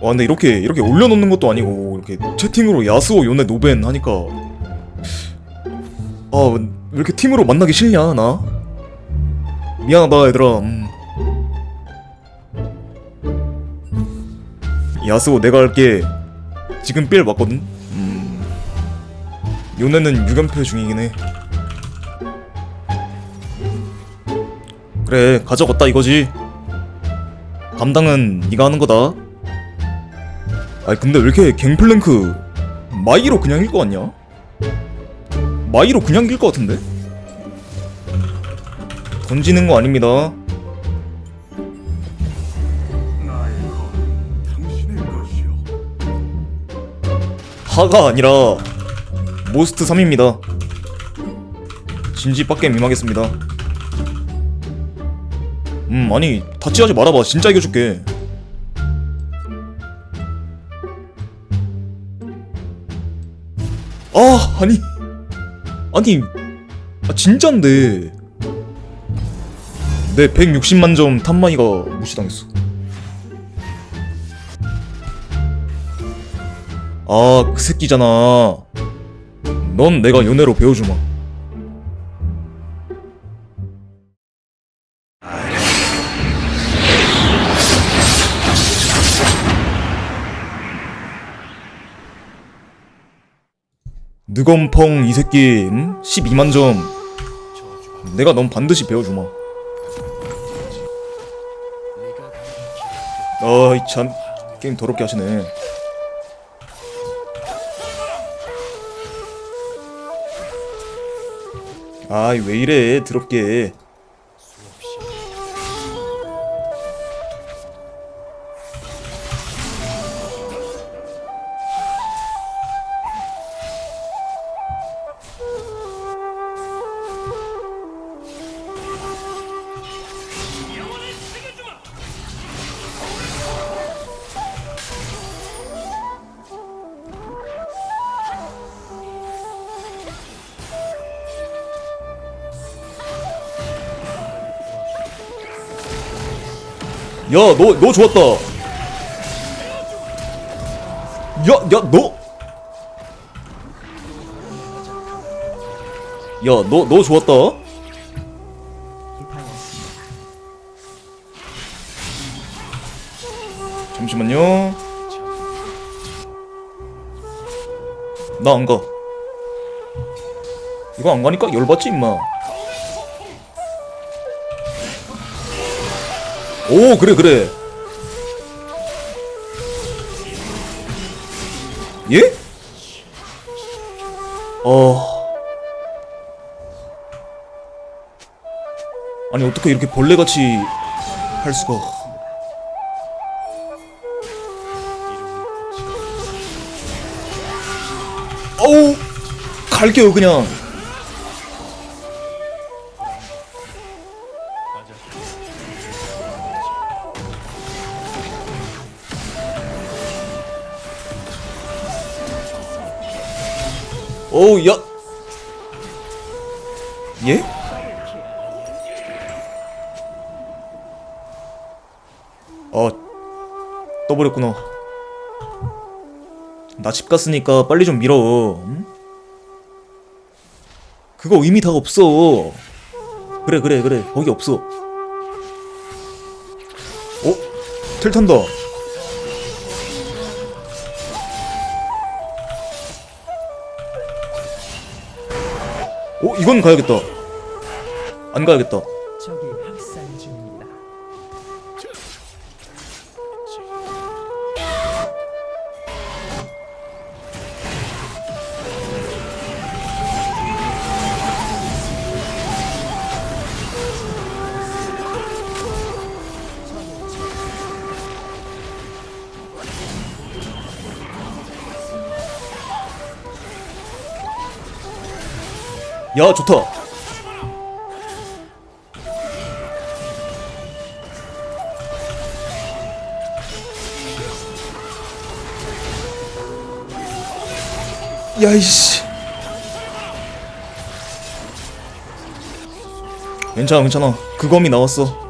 와 근데 이렇게 이렇게 올려놓는 것도 아니고 이렇게 채팅으로 야스오 요네 노벤 하니까. 아왜 이렇게 팀으로 만나기 싫냐 나? 미안하다 얘들아. 음. 야스오 내가 할게. 지금 삘 맞거든? 음. 요네는 유견표 중이긴 해 그래 가져갔다 이거지 감당은 네가 하는 거다 아니 근데 왜 이렇게 갱플랭크 마이로 그냥 일것 같냐? 마이로 그냥 길것 같은데? 던지는 거 아닙니다. 하가 아니라 모스트 3입니다 진지 빡게 임하겠습니다 음 아니 다치하지 말아봐. 진짜 이겨줄게. 아 아니. 아니 아 진짠데. 내 160만 점 탑마이가 무시당했어. 아, 그 새끼잖아. 넌 내가 연애로 배워주마. 느검펑 이 새끼 음? 12만 점. 내가 넌 반드시 배워주마. 어이 참. 게임 더럽게 하시네. 아이 왜 이래? 더럽게 야, 너, 너 좋았다. 야, 야, 너. 야, 너, 너 좋았다. 잠시만요. 나 안 가. 이거 안 가니까 열받지, 임마. 오 그래 그래. 예? 어. 아니 어떻게 이렇게 벌레같이 할 수가 어우 갈게요 그냥 어우 야 예? 어 떠버렸구나 나 집 갔으니까 빨리 좀 밀어 응? 그거 의미 다 없어 그래 그래 그래 거기 없어 어? 틀 탄다 이건 가야겠다 안 가야겠다 적이 학살 중입니다. 야 좋다. 야이씨. 괜찮아 괜찮아. 그 검이 나왔어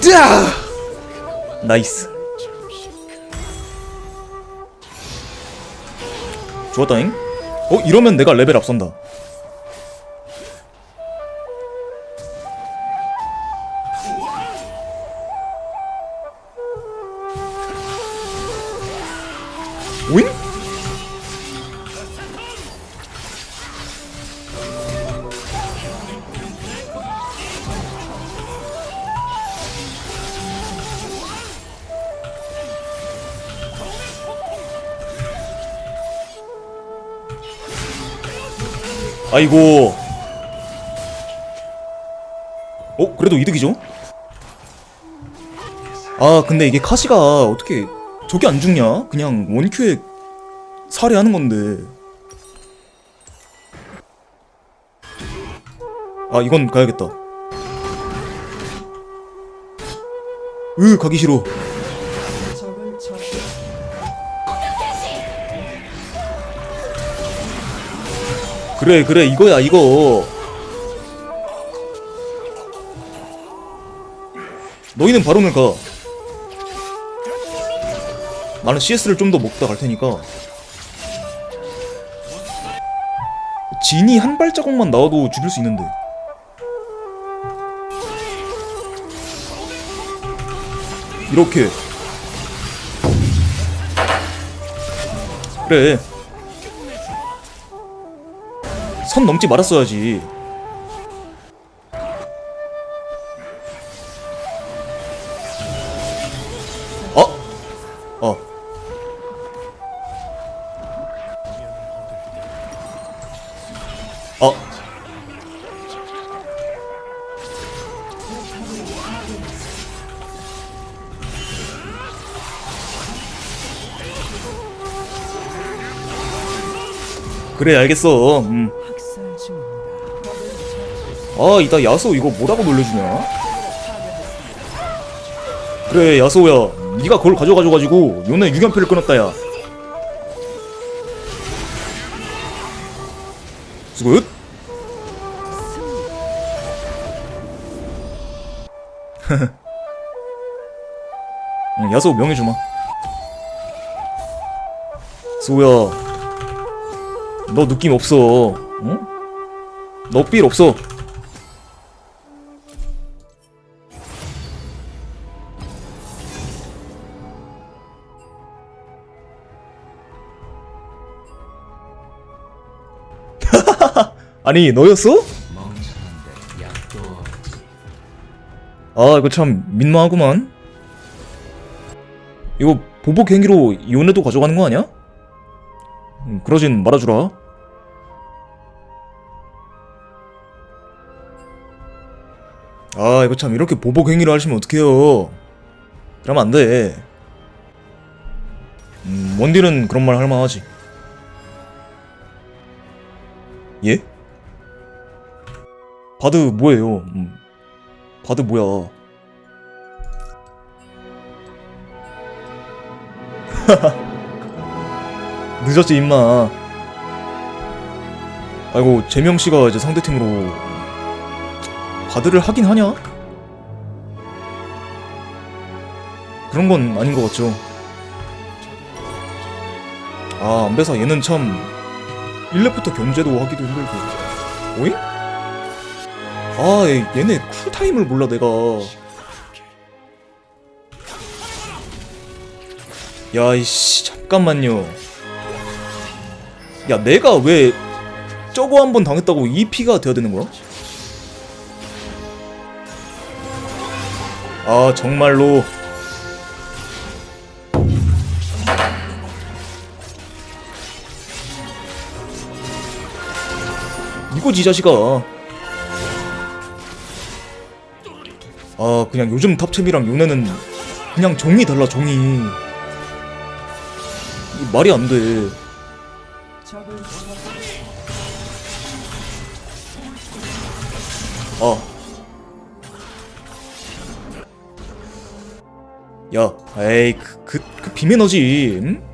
짜! 나이스 좋았다잉 어? 이러면 내가 레벨 앞선다 아이고 어? 그래도 이득이죠? 아 근데 이게 카시가 어떻게 저게 안 죽냐? 그냥 원큐에 살해하는 건데 아 이건 가야겠다 으 가기 싫어 그래 그래 이거야 이거. 너희는 바론을 가 나는 CS를 좀 더 먹다 갈 테니까. 진이 한 발자국만 나와도 죽일 수 있는데. 이렇게. 그래 선 넘지 말았어야지. 어? 어. 어. 그래 알겠어. 음. 아 이따 야소 이거 뭐라고 놀려주냐? 그래 야소야. 네가 그걸 가져가줘가지고 요네 유견표를 끊었다 야. 수굿 응, 야소 명예 주마. 수호야 너 느낌 없어. 응? 너삘 없어 아니 너였어? 아 이거 참 민망하구만 이거 보복 행위로 이혼해도 가져가는 거 아니야? 음, 그러진 말아주라 아 이거 참 이렇게 보복 행위를 하시면 어떡해요 그러면 안돼 음, 원딜은 그런 말 할만하지 예? 바드 뭐예요? 음. 바드 뭐야? 늦었지 임마. 아이고 재명 씨가 이제 상대 팀으로 바드를 하긴 하냐? 그런 건 아닌 것 같죠. 아 안배사 얘는 참 1렙부터 견제도 하기도 힘들고 오잉? 아 얘- 얘네 쿨타임을 몰라 내가. 야 이씨 잠깐만요. 야 내가 왜 저거 한 번 당했다고 2피가 돼야 되는 거야? 아 정말로. 이거지 이 자식아 아 그냥 요즘 탑챔이랑 요네는 그냥 정이 달라 정이 이 말이 안돼. 아. 야, 에이, 그, 그, 그 비매너지, 응?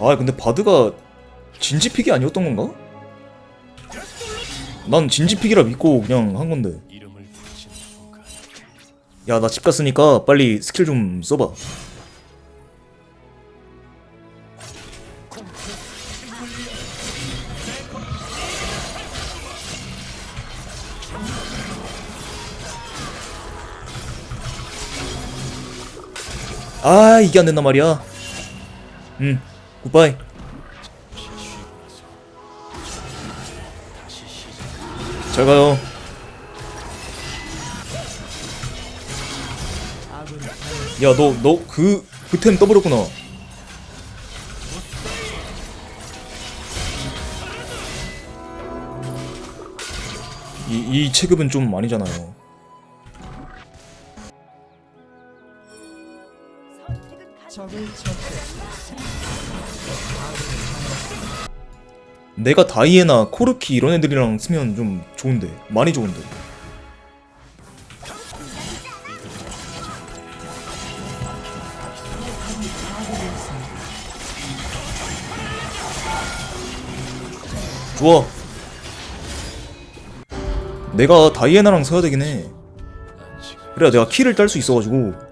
아, 근데 바드가 진지픽이 아니었던 건가? 난 진지픽이라 믿고 그냥 한 건데. 야, 나 집 갔으니까 빨리 스킬 좀 써봐. 아, 이게 안 된단 말이야. 응, 굿바이. 잘 가요. 아군이 야, 너, 너, 그, 그 템 떠버렸구나. 이, 이 체급은 좀 아니잖아요. 적을 처치 내가 다이애나, 코르키 이런 애들이랑 쓰면 좀 좋은데. 많이 좋은데. 좋아. 내가 다이애나랑 써야 되긴 해. 그래야 내가 키를 딸 수 있어가지고.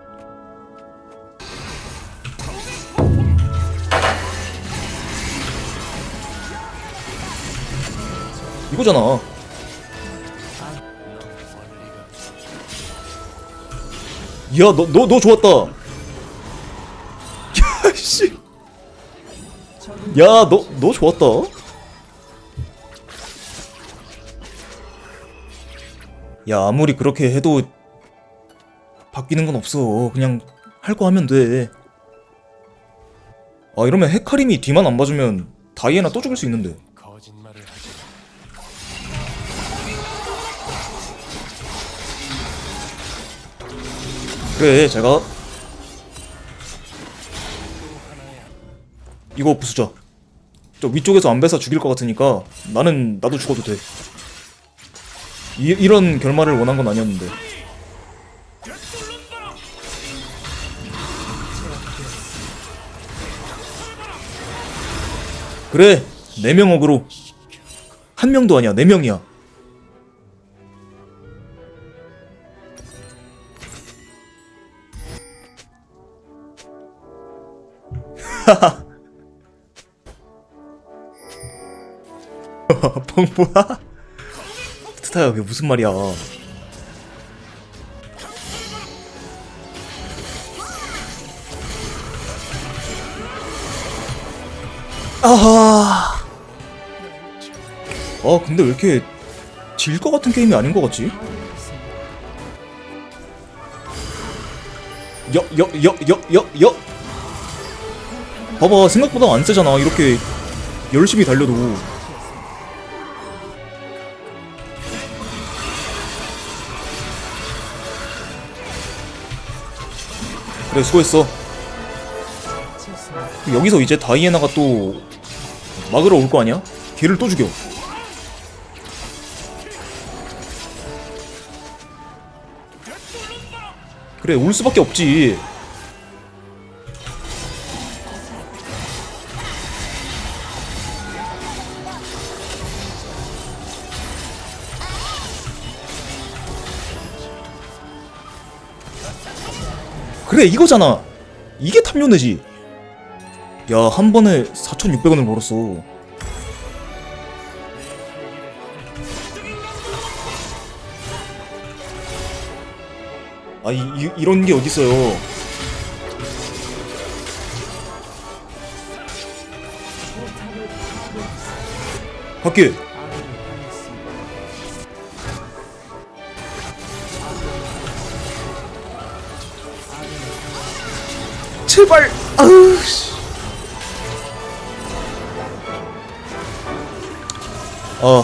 이거잖아. 야, 너, 너, 너 좋았다. 야, 씨. 야, 너, 너 좋았다. 야, 아무리 그렇게 해도 바뀌는 건 없어. 그냥 할 거 하면 돼. 아, 이러면 헤카림이 뒤만 안 봐주면 다이애나 또 죽일 수 있는데. 그래, 잘 가. 이거 부수자. 저 위쪽에서 안배사 죽일 것 같으니까 나는 나도 죽어도 돼. 이, 이런 결말을 원한 건 아니었는데. 그래, 네명 어그로. 한 명도 아니야, 네 명이야. 펑보야? 스타야 그게 무슨 말이야 아하 아 근데 왜 이렇게 질 것 같은 게임이 아닌 것 같지? 여, 여, 여, 여, 여, 여. 봐봐, 생각보다 안 세잖아. 이렇게 열심히 달려도. 그래, 수고했어. 여기서 이제 다이애나가 또 막으러 올 거 아니야? 걔를 또 죽여. 그래, 올 수밖에 없지. 그래, 이거잖아. 이게 탐욕내지. 야, 한 번에 4,600원을 벌었어. 아, 이, 이, 이런 게 어딨어요. 갈게. 제발. 아우 씨. 아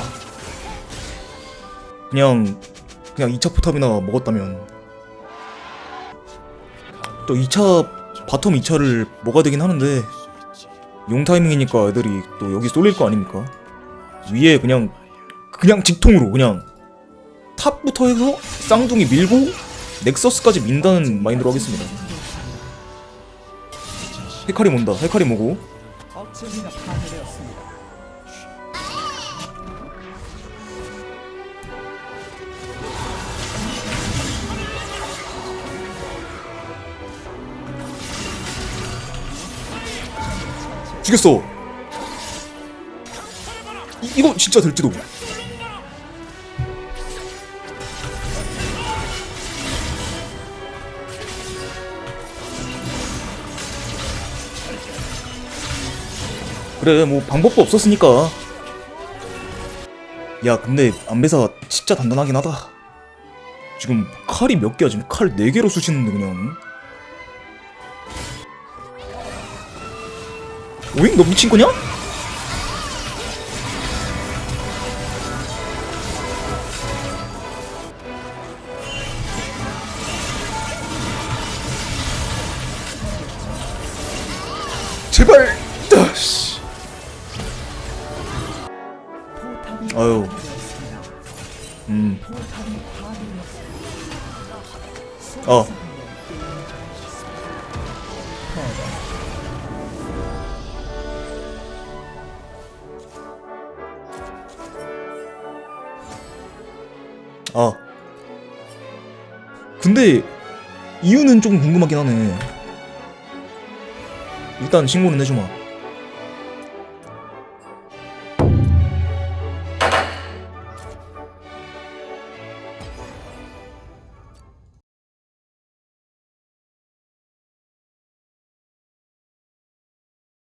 그냥 그냥 2차 포탑이나 먹었다면 또 2차 바텀 2차를 먹어야 되긴 하는데 용 타이밍이니까 애들이 또 여기 쏠릴 거 아닙니까? 위에 그냥 그냥 직통으로 그냥 탑부터 해서 쌍둥이 밀고 넥서스까지 민다는 마인드로 하겠습니다. 헤카림 온다. 헤카림 오고. 죽였어. 이, 이거 진짜 될지도. 그래 뭐 방법도 없었으니까. 야 근데 안배사 진짜 단단하긴 하다. 지금 칼이 몇 개야 지금 칼 4개로 쑤시는데 그냥. 오잉 너 미친 거냐? 제발. 아씨. 파괴되었습니다. 음. 어. 아. 근데 이유는 좀 궁금하긴 하네. 일단 신고는 해주마.